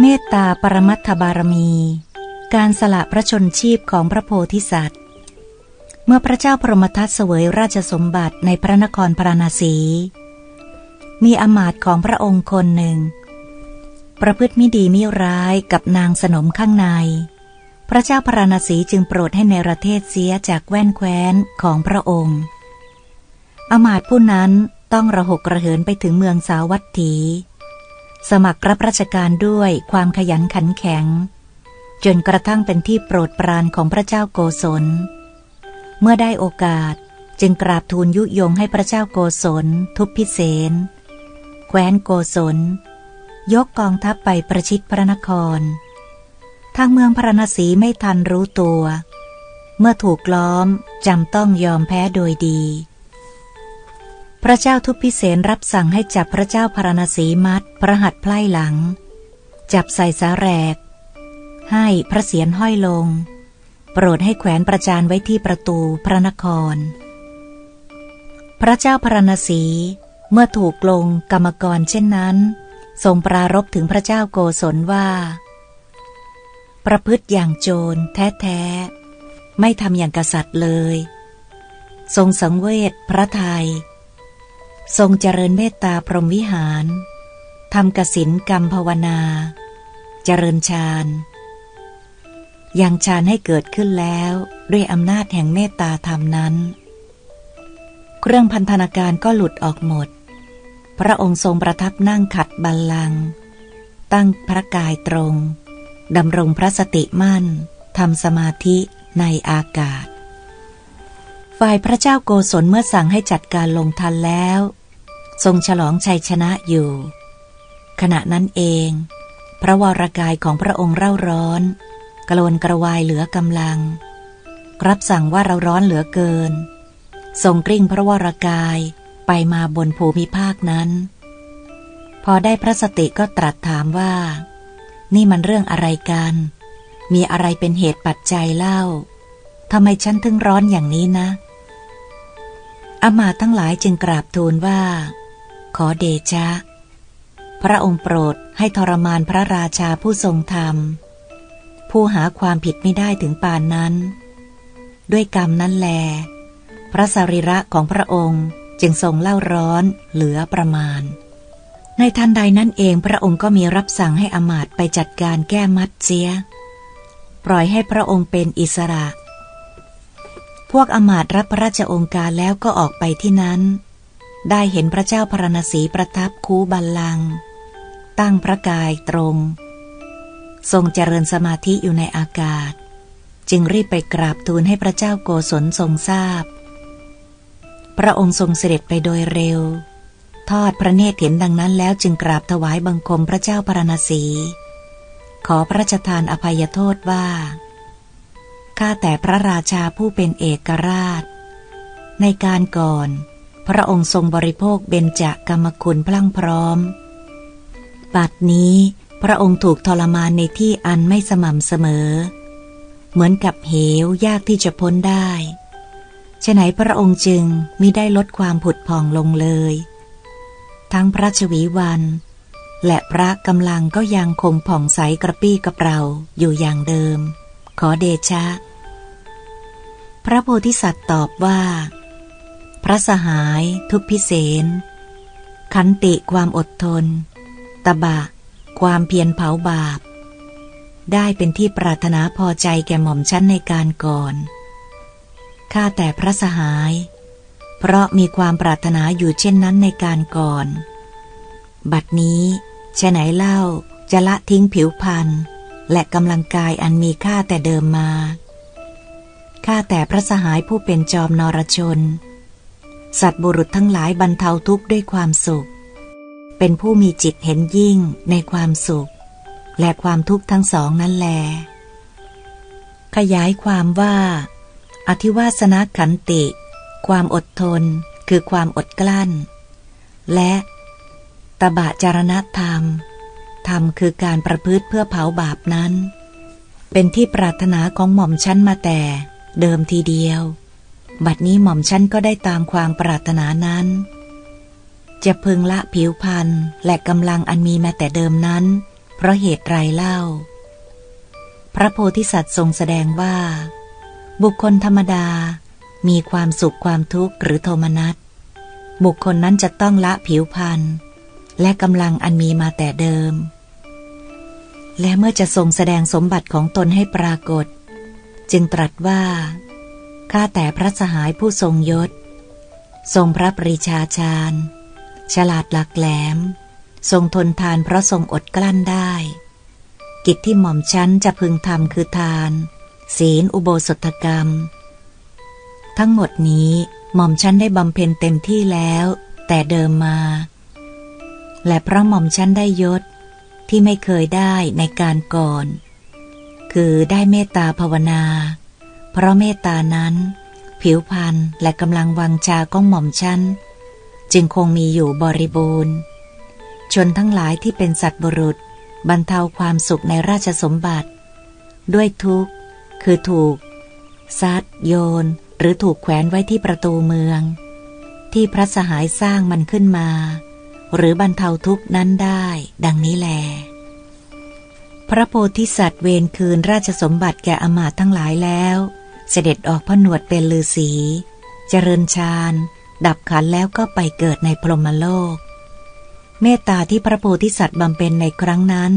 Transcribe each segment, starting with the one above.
เมตตาปรมัตถบารมี การสละพระชนชีพของพระโพธิสัตว์ เมื่อพระเจ้าพรหมทัตเสวยราชสมบัติในพระนครพราณสี มีอมาตย์ของพระองค์คนหนึ่ง ประพฤติมิดีมิร้ายกับนางสนมข้างใน พระเจ้าพราณสีจึงโปรดให้ในประเทศเสียจากแว่นแคว้นของพระองค์ อมาตย์ผู้นั้นต้องระหกระเหินไปถึงเมืองสาวัตถี สมัครรับราชการด้วยความขยันขันแข็ง จนกระทั่งเป็นที่โปรดปรานของพระเจ้าโกศล เมื่อได้โอกาสจึงกราบทูลยุยงให้พระเจ้าโกศล ทุบพิเศษแคว้นโกศล ยกกองทัพไปประชิดพระนคร ทางเมืองพระนศีไม่ทันรู้ตัว เมื่อถูกล้อมจำต้องยอมแพ้โดยดี พระเจ้าทุพพิเศษรับสั่งให้จับพระเจ้าพารณสีมัดพระหัตถ์ไพล่หลัง จับใส่สาแรก ให้พระเศียรห้อยลง โปรดให้แขวนประจานไว้ที่ประตูพระนคร พระเจ้าพารณสีเมื่อถูกลงกรรมกรเช่นนั้น ทรงปรารบถึงพระเจ้าโกศลว่า ประพฤติอย่างโจรแท้ๆ ไม่ทำอย่างกษัตริย์เลย ทรงสังเวชพระไทย ทรงเจริญเมตตาพรหมวิหารทำกสินกรรมภาวนา เจริญฌานยังฌานให้เกิดขึ้นแล้วด้วยอำนาจแห่งเมตตาธรรมนั้น เครื่องพันธนาการก็หลุดออกหมด พระองค์ทรงประทับนั่งขัดบัลลังตั้งพระกายตรงดำรงพระสติมั่นทำสมาธิในอากาศ ฝ่ายพระเจ้าโกศลเมื่อสั่งให้จัดการลงทันแล้ว ทรงฉลองชัยชนะอยู่ ขณะนั้นเอง พระวรากายของพระองค์เร่าร้อน กระโลนกระวายเหลือกำลัง รับสั่งว่าเราร้อนเหลือเกิน ทรงกริ่งพระวรากายไปมาบนภูมิภาคนั้น พอได้พระสติก็ตรัสถามว่า นี่มันเรื่องอะไรกัน มีอะไรเป็นเหตุปัจจัยเล่าทำไมฉันถึงร้อนอย่างนี้นะ อมาทั้งหลายจึงกราบทูลว่า ขอเดชะ พระองค์โปรดให้ทรมานพระราชาผู้ทรงธรรม ผู้หาความผิดไม่ได้ถึงปานนั้น ด้วยกรรมนั้นแล พระสรีระของพระองค์จึงทรงเล่าร้อนเหลือประมาณ ในทันใดนั้นเองพระองค์ก็มีรับสั่งให้อมาตไปจัดการแก้มัดเสีย ปล่อยให้พระองค์เป็นอิสระ วกอมาตรับพระราชองค์การแล้วก็ออกไปที่นั้น ได้เห็นพระเจ้าพรณสีประทับคูบัลลัง ตั้งพระกายตรง ทรงเจริญสมาธิอยู่ในอากาศ จึงรีบไปกราบทูลให้พระเจ้าโกศลทรงทราบพระองค์ทรงเสด็จไปโดยเร็ว ทอดพระเนตรเห็นดังนั้นแล้วจึงกราบถวายบังคมพระเจ้าพรณสีขอพระราชทานอภัยโทษว่า ข้าแต่พระราชาผู้เป็นเอกราช ในการก่อน พระองค์ทรงบริโภคเบญจกรรมคุณพลั่งพร้อมปัดนี้พระองค์ถูกทรมานในที่อันไม่สม่ำเสมอ เหมือนกับเหวยากที่จะพ้นได้ฉะไหนพระองค์จึงมิได้ลดความผุดผ่องลงเลย ทั้งพระชวีวัน และพระกำลังก็ยังคงผ่องใสกระปี้กระเปร่าอยู่อย่างเดิม ขอเดชะ พระโพธิสัตว์ตอบว่า พระสหายทุกพิเศษขันติความอดทน ตบะ ความเพียรเผาบาป ได้เป็นที่ปรารถนาพอใจแก่หม่อมชั้นในการก่อน ข้าแต่พระสหาย เพราะมีความปรารถนาอยู่เช่นนั้นในการก่อน บัดนี้ชะไหนเล่าจะละทิ้งผิวพันธ์และกำลังกายอันมีค่าแต่เดิมมา ข้าแต่พระสหายผู้เป็นจอมนรชน สัตว์บุรุษทั้งหลายบรรเทาทุกข์ด้วยความสุข เป็นผู้มีจิตเห็นยิ่งในความสุข และความทุกข์ทั้งสองนั่นแล ขยายความว่า อธิวาสนาขันติ ความอดทนคือความอดกลั้น และตบะจารณธรรม ธรรมคือการประพฤติเพื่อเผาบาปนั้น เป็นที่ปรารถนาของหม่อมชั้นมาแต่ เดิมทีเดียว บัดนี้หม่อมฉันก็ได้ตามความปรารถนานั้น จะพึงละผิวพันธ์และกำลังอันมีมาแต่เดิมนั้น เพราะเหตุไรเล่า พระโพธิสัตว์ทรงแสดงว่า บุคคลธรรมดา มีความสุขความทุกข์หรือโทมนัสบุคคลนั้นจะต้องละผิวพันธ์และกำลังอันมีมาแต่เดิม และเมื่อจะทรงแสดงสมบัติของตนให้ปรากฏ จึงตรัสว่า ข้าแต่พระสหายผู้ทรงยศ ทรงพระปริชาชาญ ฉลาดหลักแหลม ทรงทนทานเพราะทรงอดกลั้นได้ กิจที่หม่อมชั้นจะพึงทำคือทาน ศีลอุโบสถกรรม ทั้งหมดนี้หม่อมชั้นได้บำเพ็ญเต็มที่แล้ว แต่เดิมมา และเพราะหม่อมชั้นได้ยศที่ไม่เคยได้ในการก่อน คือได้เมตตาภาวนา เพราะเมตตานั้น ผิวพันธ์และกำลังวังชาของหม่อมชั้น จึงคงมีอยู่บริบูรณ์ ชนทั้งหลายที่เป็นสัตว์บุรุษ บรรเทาความสุขในราชสมบัติ ด้วยทุกข์ คือถูก ซัดโยน หรือถูกแขวนไว้ที่ประตูเมือง ที่พระสหายสร้างมันขึ้นมา หรือบรรเทาทุกข์นั้นได้ ดังนี้แล พระโพธิสัตว์เวรคืนราชสมบัติแก่อมาตทั้งหลายแล้ว เสด็จออกพนวดเป็นลือสี เจริญฌานดับขันแล้วก็ไปเกิดในพรหมโลก เมตตาที่พระโพธิสัตว์บำเพ็ญในครั้งนั้น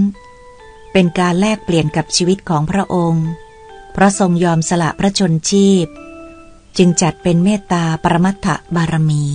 เป็นการแลกเปลี่ยนกับชีวิตของพระองค์ เพราะทรงยอมสละพระชนชีพ จึงจัดเป็นเมตตาปรมัตถบารมี